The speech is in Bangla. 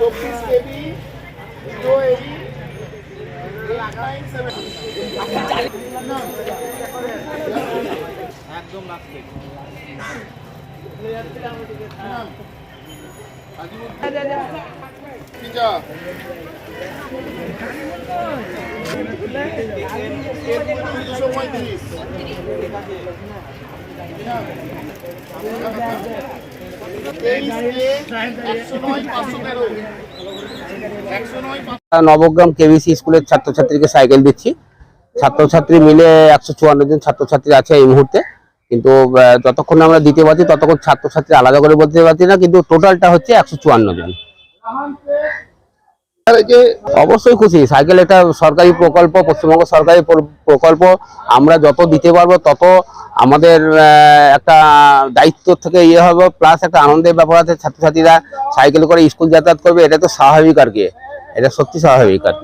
চব্বিশ কেবি পঁয়ত্রিশ নবগ্রাম কেবিসি স্কুলের ছাত্রছাত্রীকে সাইকেল দিচ্ছি। ছাত্রছাত্রী মিলে একশো চুয়ান্ন জন ছাত্রছাত্রী আছে এই মুহূর্তে। কিন্তু যতক্ষণ আমরা দিতে পারছি, ততক্ষণ ছাত্রছাত্রী আলাদা করে বলতে পারছি না, কিন্তু টোটালটা হচ্ছে একশো চুয়ান্ন জন। অবশ্যই খুশি। সাইকেল একটা সরকারি প্রকল্প, পশ্চিমবঙ্গ সরকারি প্রকল্প। আমরা যত দিতে পারব, তত আমাদের একটা দায়িত্ব থেকে ইয়ে হবে প্লাস একটা আনন্দের ব্যাপার আছে, ছাত্রছাত্রীরা সাইকেল করে স্কুল যাতায়াত করবে, এটা তো স্বাভাবিক আর কি। এটা সত্যি স্বাভাবিক আর